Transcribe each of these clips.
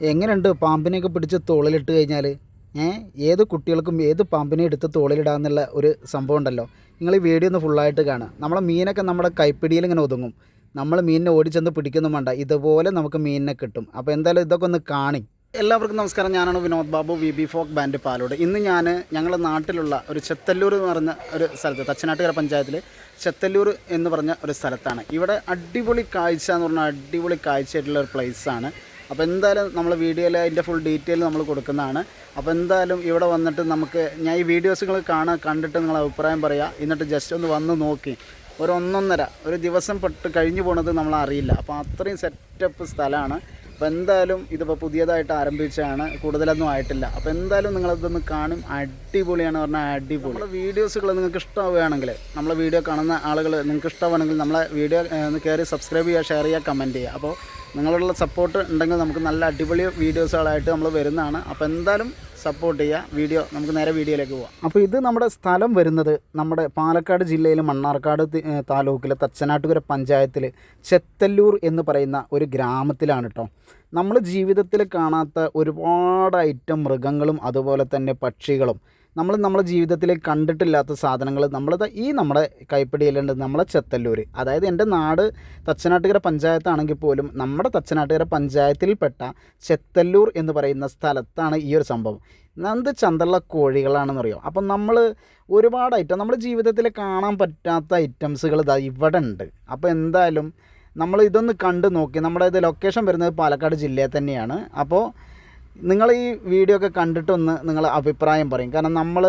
എങ്ങനെയുണ്ട് പാമ്പിനെയൊക്കെ പിടിച്ച് തോളിലിട്ട് കഴിഞ്ഞാൽ ഏ? ഏത് കുട്ടികൾക്കും ഏത് പാമ്പിനെ എടുത്ത് തോളിലിടാന്നുള്ള ഒരു സംഭവം ഉണ്ടല്ലോ. നിങ്ങൾ ഈ വീഡിയോ ഒന്ന് ഫുള്ളായിട്ട് കാണുക. നമ്മളെ മീനൊക്കെ നമ്മുടെ കൈപ്പിടിയിൽ ഇങ്ങനെ ഒതുങ്ങും. നമ്മൾ മീനിനെ ഓടിച്ചെന്ന് പിടിക്കുന്നു വേണ്ട. ഇതുപോലെ നമുക്ക് മീനിനെ കിട്ടും. അപ്പോൾ എന്തായാലും ഇതൊക്കെ ഒന്ന് കാണി. എല്ലാവർക്കും നമസ്കാരം. ഞാനാണ് Vinod Babu V B folk band Palode. ഇന്ന് ഞാൻ ഞങ്ങളുടെ നാട്ടിലുള്ള ഒരു ചെത്തല്ലൂർ എന്ന് പറഞ്ഞ ഒരു സ്ഥലത്ത് തച്ചനാട്ടുകര പഞ്ചായത്തിൽ ചെത്തല്ലൂർ എന്ന് പറഞ്ഞ ഒരു സ്ഥലത്താണ്. ഇവിടെ അടിപൊളി കാഴ്ച എന്ന് പറഞ്ഞാൽ അടിപൊളി കാഴ്ചയായിട്ടുള്ള ഒരു പ്ലേസാണ് അപ്പോൾ എന്തായാലും നമ്മൾ വീഡിയോയിൽ അതിന്റെ ഫുൾ ഡീറ്റെയിൽ നമ്മൾ കൊടുക്കുന്നതാണ്. അപ്പോൾ എന്തായാലും ഇവിടെ വന്നിട്ട് നമുക്ക് ഞാൻ ഈ വീഡിയോസ് നിങ്ങൾ കാണാൻ കണ്ടിട്ട് നിങ്ങൾ അഭിപ്രായം പറയുക എന്നിട്ട് ജസ്റ്റ് ഒന്ന് വന്ന് നോക്കി. ഒരു ഒന്നൊന്നര ഒരു ദിവസം പെട്ട് കഴിഞ്ഞു പോണത് നമ്മൾ അറിയില്ല. അപ്പോൾ അത്രയും സെറ്റപ്പ് സ്ഥലമാണ് അപ്പോൾ എന്തായാലും ഇതിപ്പോൾ പുതിയതായിട്ട് ആരംഭിച്ചതാണ്. കൂടുതലൊന്നും ആയിട്ടില്ല. അപ്പോൾ എന്തായാലും നിങ്ങളതൊന്ന് കാണും. അടിപൊളിയാണ് പറഞ്ഞാൽ അടിപൊളി. നമ്മുടെ വീഡിയോസുകൾ നിങ്ങൾക്ക് ഇഷ്ടമാവുകയാണെങ്കിൽ നമ്മളെ വീഡിയോ കാണുന്ന ആളുകൾ നിങ്ങൾക്ക് ഇഷ്ടമാണെങ്കിൽ നമ്മളെ വീഡിയോ കയറി സബ്സ്ക്രൈബ് ചെയ്യുക ഷെയർ ചെയ്യുക കമന്റ് ചെയ്യുക. അപ്പോൾ നിങ്ങളുടെ സപ്പോർട്ട് ഉണ്ടെങ്കിൽ നമുക്ക് നല്ല അടിപൊളി വീഡിയോസുകളായിട്ട് നമ്മൾ വരുന്നതാണ്. അപ്പോൾ എന്തായാലും സപ്പോർട്ട് ചെയ്യുക. വീഡിയോ നമുക്ക് നേരെ വീഡിയോയിലേക്ക് പോവാം. അപ്പോൾ ഇത് നമ്മുടെ സ്ഥലം വരുന്നത് നമ്മുടെ പാലക്കാട് ജില്ലയിൽ മണ്ണാർക്കാട് താലൂക്കിലെ തച്ചനാട്ടുകര പഞ്ചായത്തിൽ ചെത്തല്ലൂർ എന്ന് പറയുന്ന ഒരു ഗ്രാമത്തിലാണ് കേട്ടോ നമ്മൾ ജീവിതത്തിൽ കാണാത്ത ഒരുപാട് ഐറ്റം മൃഗങ്ങളും അതുപോലെ തന്നെ പക്ഷികളും നമ്മൾ നമ്മുടെ ജീവിതത്തിൽ കണ്ടിട്ടില്ലാത്ത സാധനങ്ങൾ നമ്മൾ ഈ നമ്മുടെ കൈപ്പിടിയിലുണ്ട് നമ്മളെ ചെത്തല്ലൂർ അതായത് എന്റെ നാട് തച്ചനാട്ടുകര പഞ്ചായത്താണെങ്കിൽ പോലും നമ്മുടെ തച്ചനാട്ടുകര പഞ്ചായത്തിൽപ്പെട്ട ചെത്തല്ലൂർ എന്ന് പറയുന്ന സ്ഥലത്താണ് ഈ ഒരു സംഭവം. എന്ത് ചന്തള്ള കോഴികളാണെന്ന് അറിയോ അപ്പം നമ്മൾ ഒരുപാട് ഐറ്റം നമ്മുടെ ജീവിതത്തിൽ കാണാൻ പറ്റാത്ത ഐറ്റംസുകൾ ഇതാ ഇവിടെ ഉണ്ട് അപ്പോൾ എന്തായാലും നമ്മൾ ഇതൊന്ന് കണ്ട് നോക്കി നമ്മുടെ ഇത് ലൊക്കേഷൻ വരുന്നത് പാലക്കാട് ജില്ലയിൽ തന്നെയാണ്. അപ്പോൾ നിങ്ങൾ ഈ വീഡിയോ ഒക്കെ കണ്ടിട്ടൊന്ന് നിങ്ങൾ അഭിപ്രായം പറയും. കാരണം നമ്മൾ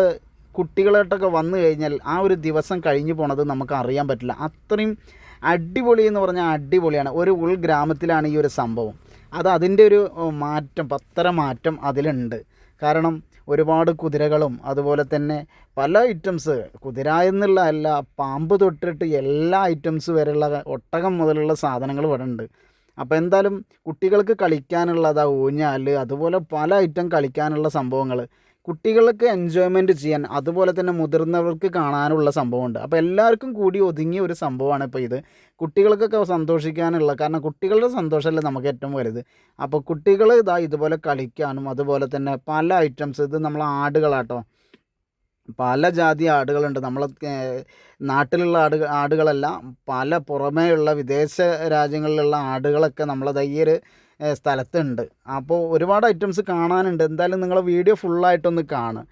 കുട്ടികളായിട്ടൊക്കെ വന്നു കഴിഞ്ഞാൽ ആ ഒരു ദിവസം കഴിഞ്ഞു പോണത് നമുക്ക് അറിയാൻ പറ്റില്ല. അത്രയും അടിപൊളി എന്ന് പറഞ്ഞാൽ അടിപൊളിയാണ്. ഒരു ഉൾഗ്രാമത്തിലാണ് ഈ ഒരു സംഭവം. അത് അതിന്റെ ഒരു മാറ്റം പത്തര മാറ്റം അതിലുണ്ട്. കാരണം ഒരുപാട് കുതിരകളും അതുപോലെ തന്നെ പല ഐറ്റംസ് കുതിര എന്നുള്ള അല്ല പാമ്പ് തൊട്ടിട്ട് എല്ലാ ഐറ്റംസ് വരെയുള്ള ഒട്ടകം മുതലുള്ള സാധനങ്ങൾ ഇവിടെ ഉണ്ട് അപ്പോൾ എന്തായാലും കുട്ടികൾക്ക് കളിക്കാനുള്ളതാ ഊഞ്ഞാൽ അതുപോലെ പല ഐറ്റം കളിക്കാനുള്ള സംഭവങ്ങൾ കുട്ടികൾക്ക് എൻജോയ്മെന്റ് ചെയ്യാൻ അതുപോലെ തന്നെ മുതിർന്നവർക്ക് കാണാനുള്ള സംഭവമുണ്ട്. അപ്പോൾ എല്ലാവർക്കും കൂടി ഒതുങ്ങിയ ഒരു സംഭവമാണ് ഇപ്പോൾ ഇത്. കുട്ടികൾക്കൊക്കെ സന്തോഷിക്കാനുള്ള കാരണം കുട്ടികളുടെ സന്തോഷമല്ലേ നമുക്ക് ഏറ്റവും വലുത്. അപ്പോൾ കുട്ടികൾ ഇതാ ഇതുപോലെ കളിക്കാനും അതുപോലെ തന്നെ പല ഐറ്റംസ് ഇത് നമ്മൾ ആടുകളാട്ടോ. പല ജാതി ആടുകളുണ്ട്. നമ്മളെ നാട്ടിലുള്ള ആട് ആടുകളല്ല പല പുറമേയുള്ള വിദേശ രാജ്യങ്ങളിലുള്ള ആടുകളൊക്കെ നമ്മളത് ഈ സ്ഥലത്തുണ്ട്. അപ്പോൾ ഒരുപാട് ഐറ്റംസ് കാണാനുണ്ട്. എന്തായാലും നിങ്ങൾ വീഡിയോ ഫുള്ളായിട്ടൊന്ന് കാണുക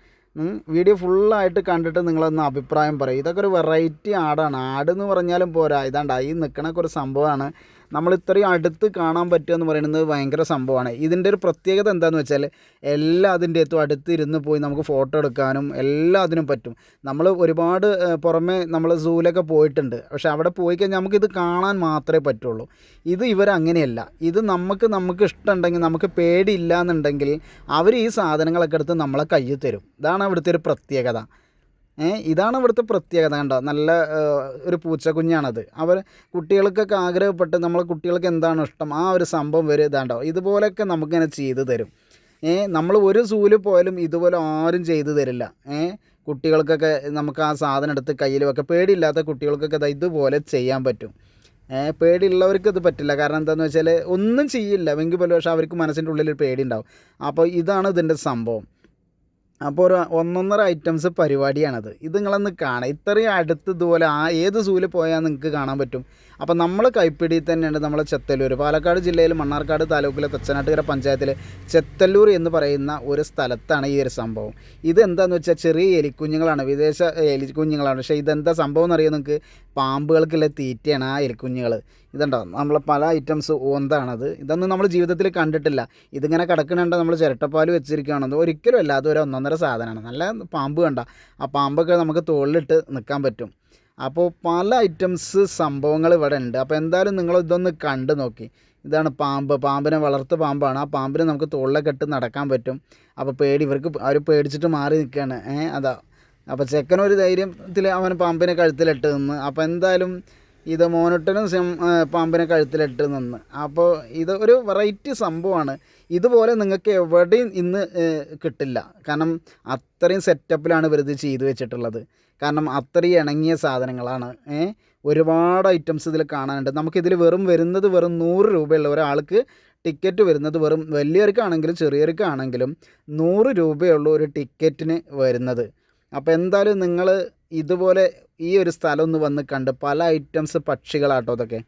വീഡിയോ ഫുള്ളായിട്ട് കണ്ടിട്ട് നിങ്ങളൊന്ന് അഭിപ്രായം പറയും. ഇതൊക്കെ ഒരു വെറൈറ്റി ആടാണ്. ആട് എന്ന് പറഞ്ഞാലും പോരാ. ഇതാണ്ട് ഈ നിൽക്കണൊക്കെ ഒരു സംഭവമാണ് നമ്മൾ ഇത്രയും അടുത്ത് കാണാൻ പറ്റുക എന്ന് പറയുന്നത് ഭയങ്കര സംഭവമാണ്. ഇതിന്റെ ഒരു പ്രത്യേകത എന്താണെന്ന് വെച്ചാൽ എല്ലാ അതിന്റെ അകത്തും അടുത്ത് ഇരുന്ന് പോയി നമുക്ക് ഫോട്ടോ എടുക്കാനും എല്ലാ അതിനും പറ്റും. നമ്മൾ ഒരുപാട് പുറമെ നമ്മൾ സൂലൊക്കെ പോയിട്ടുണ്ട്. പക്ഷേ അവിടെ പോയി കഴിഞ്ഞാൽ നമുക്കിത് കാണാൻ മാത്രമേ പറ്റുള്ളൂ. ഇത് ഇവരങ്ങനെയല്ല ഇത് നമുക്ക് നമുക്ക് ഇഷ്ടമുണ്ടെങ്കിൽ നമുക്ക് പേടിയില്ല എന്നുണ്ടെങ്കിൽ അവർ ഈ സാധനങ്ങളൊക്കെ എടുത്ത് നമ്മളെ കയ്യിൽ തരും. ഇതാണ് അവിടുത്തെ ഒരു പ്രത്യേകത. ഇതാണ് ഇവിടുത്തെ പ്രത്യേകത കണ്ടോ? നല്ല ഒരു പൂച്ചക്കുഞ്ഞാണത് അവർ കുട്ടികൾക്കൊക്കെ ആഗ്രഹപ്പെട്ട് നമ്മളെ കുട്ടികൾക്ക് എന്താണ് ഇഷ്ടം? ആ ഒരു സംഭവം വരെ ഇതാണ്ടോ? ഇതുപോലെയൊക്കെ നമുക്കിങ്ങനെ ചെയ്തു തരും. നമ്മൾ ഒരു സൂൽ പോയാലും ഇതുപോലെ ആരും ചെയ്തു തരില്ല. കുട്ടികൾക്കൊക്കെ നമുക്ക് ആ സാധനം എടുത്ത് കയ്യിൽ വെക്കാം പേടിയില്ലാത്ത കുട്ടികൾക്കൊക്കെ ഇതുപോലെ ചെയ്യാൻ പറ്റും. പേടിയുള്ളവർക്ക് ഇത് പറ്റില്ല. കാരണം എന്താണെന്ന് വെച്ചാൽ ഒന്നും ചെയ്യില്ല. എങ്കിൽ പോലും പക്ഷേ അവർക്ക് മനസ്സിന്റെ ഉള്ളിൽ ഒരു പേടി ഉണ്ടാവും അപ്പോൾ ഇതാണ് ഇതിന്റെ സംഭവം. അപ്പോൾ ഒരു ഒന്നൊന്നര ഐറ്റംസ് പരിപാടിയാണത്. ഇത് നിങ്ങളൊന്ന് കാണാം. ഇത്രയും അടുത്ത് ഇതുപോലെ ആ ഏത് സൂൽ പോയാൽ നിങ്ങൾക്ക് കാണാൻ പറ്റും. അപ്പോൾ നമ്മൾ കൈപ്പിടി തന്നെയാണ് നമ്മളെ ചെത്തല്ലൂർ പാലക്കാട് ജില്ലയിൽ മണ്ണാർക്കാട് താലൂക്കിലെ തച്ചനാട്ടുകര പഞ്ചായത്തിലെ ചെത്തല്ലൂർ എന്ന് പറയുന്ന ഒരു സ്ഥലത്താണ് ഈ ഒരു സംഭവം. ഇത് എന്താണെന്ന് വെച്ചാൽ ചെറിയ എലിക്കുഞ്ഞുങ്ങളാണ്. വിദേശ എലിക്കുഞ്ഞുങ്ങളാണ്. പക്ഷേ ഇതെന്താ സംഭവം എന്നറിയാം നിങ്ങൾക്ക് പാമ്പുകൾക്കുള്ള തീറ്റയാണ് ആ എലിക്കുഞ്ഞുങ്ങൾ ഇതുണ്ടോ? നമ്മൾ പല ഐറ്റംസ് ഒന്നാണത് ഇതൊന്നും നമ്മൾ ജീവിതത്തിൽ കണ്ടിട്ടില്ല. ഇതിങ്ങനെ കിടക്കണുണ്ട് നമ്മൾ ചിരട്ടപ്പാൽ വെച്ചിരിക്കുകയാണെന്ന്. ഒരിക്കലും അല്ല അതൊരു ഒന്നൊന്നര സാധനമാണ്. നല്ല പാമ്പ് കണ്ട. ആ പാമ്പൊക്കെ നമുക്ക് തോളിലിട്ട് നിൽക്കാൻ പറ്റും. അപ്പോൾ പല ഐറ്റംസ് സംഭവങ്ങൾ ഇവിടെ ഉണ്ട്. അപ്പോൾ എന്തായാലും നിങ്ങൾ ഇതൊന്ന് കണ്ടു നോക്കി. ഇതാണ് പാമ്പ്. പാമ്പിനെ വളർത്ത് പാമ്പാണ്. ആ പാമ്പിനെ നമുക്ക് തോളിലൊക്കെ ഇട്ട് നടക്കാൻ പറ്റും. അപ്പോൾ പേടി ഇവർക്ക് അവർ പേടിച്ചിട്ട് മാറി നിൽക്കുകയാണ്. ഏഹ് അതാ. അപ്പോൾ ചെക്കനൊരു ധൈര്യത്തിൽ അവൻ പാമ്പിനെ കഴുത്തിലിട്ട് നിന്ന്. അപ്പോൾ എന്തായാലും ഇത് മോനൊട്ടനും സിം പാമ്പിനെ കഴുത്തിലിട്ട് നിന്ന്. അപ്പോൾ ഇത് ഒരു വെറൈറ്റി സംഭവമാണ്. ഇതുപോലെ നിങ്ങൾക്ക് എവിടെയും ഇന്ന് കിട്ടില്ല. കാരണം അത്രയും സെറ്റപ്പിലാണ് ഇവരിത് ചെയ്തു വെച്ചിട്ടുള്ളത്. കാരണം അത്രയും ഇണങ്ങിയ സാധനങ്ങളാണ്. ഒരുപാട് ഐറ്റംസ് ഇതിൽ കാണാനുണ്ട്. നമുക്കിതിൽ വെറും വരുന്നത് വെറും നൂറ് രൂപയുള്ള ഒരാൾക്ക് ടിക്കറ്റ് വരുന്നത് വെറും വലിയവർക്കാണെങ്കിലും ചെറിയവർക്കാണെങ്കിലും നൂറ് രൂപയുള്ള ഒരു ടിക്കറ്റിന് വരുന്നത്. അപ്പോൾ എന്തായാലും നിങ്ങൾ ഇതുപോലെ ഈ ഒരു സ്ഥലം ഒന്ന് വന്ന് കണ്ട് പല ഐറ്റംസ് പക്ഷികളാട്ടോ ഇതൊക്കെ.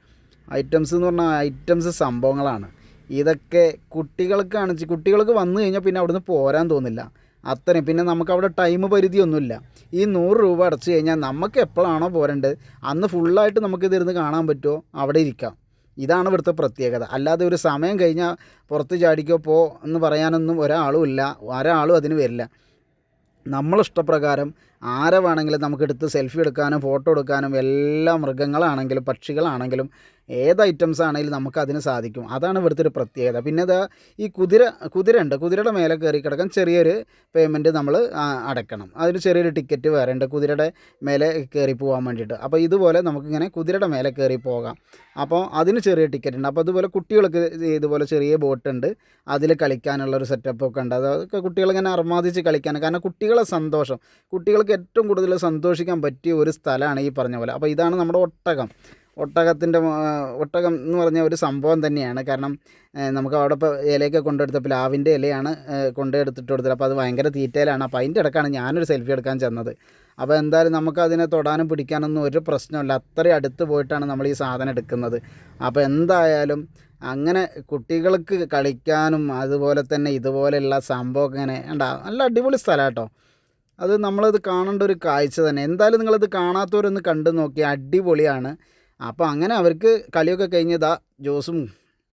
ഐറ്റംസ് എന്ന് പറഞ്ഞാൽ ഐറ്റംസ് സംഭവങ്ങളാണ്. ഇതൊക്കെ കുട്ടികൾക്കാണ് കുട്ടികൾക്ക് വന്നു കഴിഞ്ഞാൽ പിന്നെ അവിടുന്ന് പോരാൻ തോന്നില്ല. അത്രയും പിന്നെ നമുക്ക് അവിടെ ടൈം പരിധിയൊന്നുമില്ല. ഈ നൂറ് രൂപ അടച്ചു കഴിഞ്ഞാൽ നമുക്ക് എപ്പോഴാണോ പോരേണ്ടത് അന്ന് ഫുള്ളായിട്ട് നമുക്ക് ഇരുന്ന് കാണാൻ പറ്റുമോ അവിടെ ഇരിക്കാം. ഇതാണ് ഇവിടുത്തെ പ്രത്യേകത. അല്ലാതെ ഒരു സമയം കഴിഞ്ഞാൽ പുറത്ത് ചാടിക്കോ പോ എന്ന് പറയാനൊന്നും ഒരാളും ഇല്ല. ഒരാളും അതിന് വരില്ല. നമ്മളിഷ്ടപ്രകാരം ആരെ വേണമെങ്കിലും നമുക്കെടുത്ത് സെൽഫി എടുക്കാനും ഫോട്ടോ എടുക്കാനും എല്ലാ മൃഗങ്ങളാണെങ്കിലും പക്ഷികളാണെങ്കിലും ഏത് ഐറ്റംസ് ആണെങ്കിലും നമുക്ക് അതിന് സാധിക്കും. അതാണ് ഇവിടുത്തെ ഒരു പ്രത്യേകത. പിന്നെ ഇതാ ഈ കുതിര കുതിര ഉണ്ട് കുതിരയുടെ മേലെ കയറി കിടക്കാൻ ചെറിയൊരു പേയ്മെന്റ് നമ്മൾ അടയ്ക്കണം. അതിന് ചെറിയൊരു ടിക്കറ്റ് വേറെ ഉണ്ട് കുതിരയുടെ മേലെ കയറി പോകാൻ വേണ്ടിയിട്ട്. അപ്പോൾ ഇതുപോലെ നമുക്കിങ്ങനെ കുതിരയുടെ മേലെ കയറി പോകാം. അപ്പോൾ അതിന് ചെറിയ ടിക്കറ്റ് ഉണ്ട്. അപ്പോൾ അതുപോലെ കുട്ടികൾക്ക് ഇതുപോലെ ചെറിയ ബോട്ട് ഉണ്ട്. അതിൽ കളിക്കാനുള്ള ഒരു സെറ്റപ്പ് ഒക്കെ ഉണ്ട്. അതൊക്കെ കുട്ടികളിങ്ങനെ അർമാദിച്ച് കളിക്കാൻ കാരണം കുട്ടികളെ സന്തോഷം. കുട്ടികൾക്ക് ഏറ്റവും കൂടുതൽ സന്തോഷിക്കാൻ പറ്റിയ ഒരു സ്ഥലമാണ് ഈ പറഞ്ഞ പോലെ. അപ്പോൾ ഇതാണ് നമ്മുടെ ഒട്ടകം. ഒട്ടകത്തിന്റെ ഒട്ടകം എന്ന് പറഞ്ഞ ഒരു സംഭവം തന്നെയാണ്. കാരണം നമുക്ക് അവിടെ ഇപ്പോൾ ഇലയൊക്കെ കൊണ്ടെടുത്ത പ്ലാവിന്റെ ഇലയാണ് കൊണ്ടെടുത്തിട്ട് കൊടുത്തത്. അപ്പോൾ അത് ഭയങ്കര തീറ്റയിലാണ്. അപ്പോൾ അതിന്റെ ഇടക്കാണ് ഞാനൊരു സെൽഫി എടുക്കാൻ ചെന്നത്. അപ്പോൾ എന്തായാലും നമുക്ക് അതിനെ തൊടാനും പിടിക്കാനൊന്നും ഒരു പ്രശ്നമില്ല അത്രയും അടുത്ത് പോയിട്ടാണ് നമ്മൾ ഈ സാധനം എടുക്കുന്നത്. അപ്പോൾ എന്തായാലും അങ്ങനെ കുട്ടികൾക്ക് കളിക്കാനും അതുപോലെ തന്നെ ഇതുപോലെയുള്ള സംഭവം ഇങ്ങനെ ഉണ്ടാകും നല്ല അടിപൊളി സ്ഥലം കേട്ടോ. അത് നമ്മളത് കാണേണ്ട ഒരു കാഴ്ച തന്നെ. എന്തായാലും നിങ്ങളത് കാണാത്തവരൊന്ന് കണ്ടു നോക്കി അടിപൊളിയാണ്. അപ്പോൾ അങ്ങനെ അവർക്ക് കളിയൊക്കെ കഴിഞ്ഞതാ ജോസും